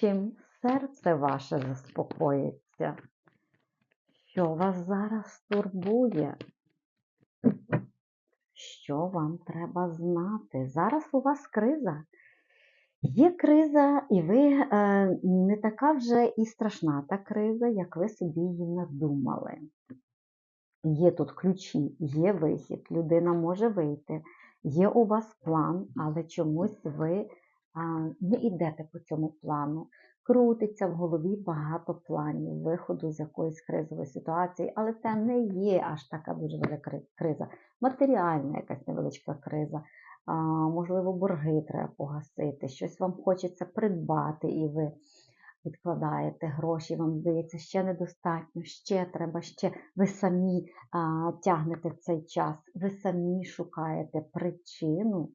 чим серце ваше заспокоїться? Що вас зараз турбує? Що вам треба знати? Зараз у вас криза. Є криза, і ви е, не така вже і страшна та криза, як ви собі її надумали. Є тут ключі, є вихід, людина може вийти, є у вас план, але чомусь ви не йдете по цьому плану. Крутиться в голові багато планів виходу з якоїсь кризової ситуації, але це не є аж така дуже велика криза. Матеріальна якась невеличка криза. А, можливо, борги треба погасити, щось вам хочеться придбати, і ви відкладаєте гроші, вам здається, ще недостатньо, ще треба, ще ви самі а, тягнете цей час, ви самі шукаєте причину,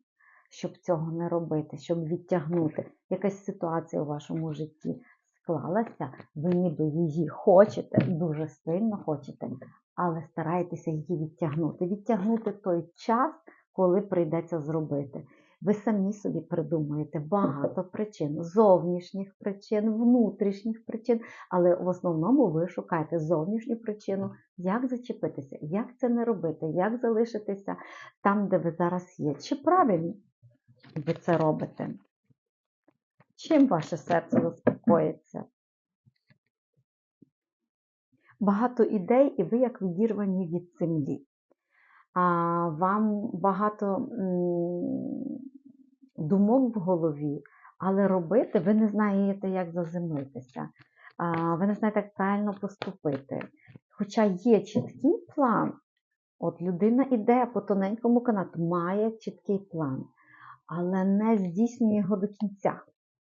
щоб цього не робити, щоб відтягнути. Якась ситуація у вашому житті склалася, ви ніби її хочете, дуже сильно хочете, але стараєтеся її відтягнути. Відтягнути той час, коли прийдеться зробити. Ви самі собі придумуєте багато причин, зовнішніх причин, внутрішніх причин, але в основному ви шукаєте зовнішню причину, як зачепитися, як це не робити, як залишитися там, де ви зараз є. Чи правильно ви це робите? Чим ваше серце заспокоїться? Багато ідей, і ви як відірвані від землі. А Вам багато думок в голові, але робити ви не знаєте, як заземлитися, ви не знаєте, як правильно поступити. Хоча є чіткий план, от людина йде по тоненькому канату, має чіткий план, але не здійснює його до кінця.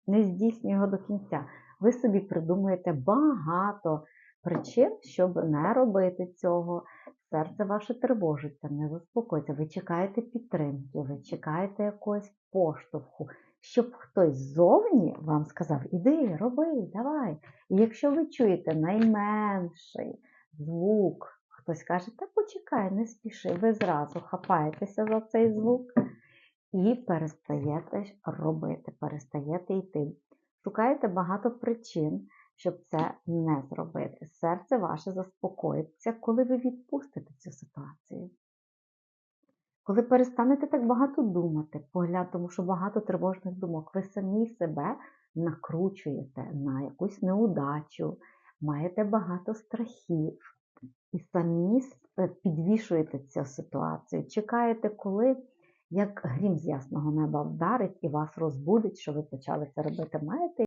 Не здійснює його до кінця. Ви собі придумуєте багато причин, щоб не робити цього. Серце ваше тривожиться, не заспокоїться. Ви чекаєте підтримки, ви чекаєте якогось поштовху, щоб хтось ззовні вам сказав: Іди, роби, давай. І якщо ви чуєте найменший звук, хтось каже, та почекай, не спіши, ви зразу хапаєтеся за цей звук і перестаєте робити, перестаєте йти. Шукаєте багато причин щоб це не зробити. Серце ваше заспокоїться, коли ви відпустите цю ситуацію. Коли перестанете так багато думати, погляд, тому що багато тривожних думок, ви самі себе накручуєте на якусь неудачу, маєте багато страхів і самі підвішуєте цю ситуацію. Чекаєте, коли як грім з ясного неба вдарить і вас розбудить, що ви почали це робити. Маєте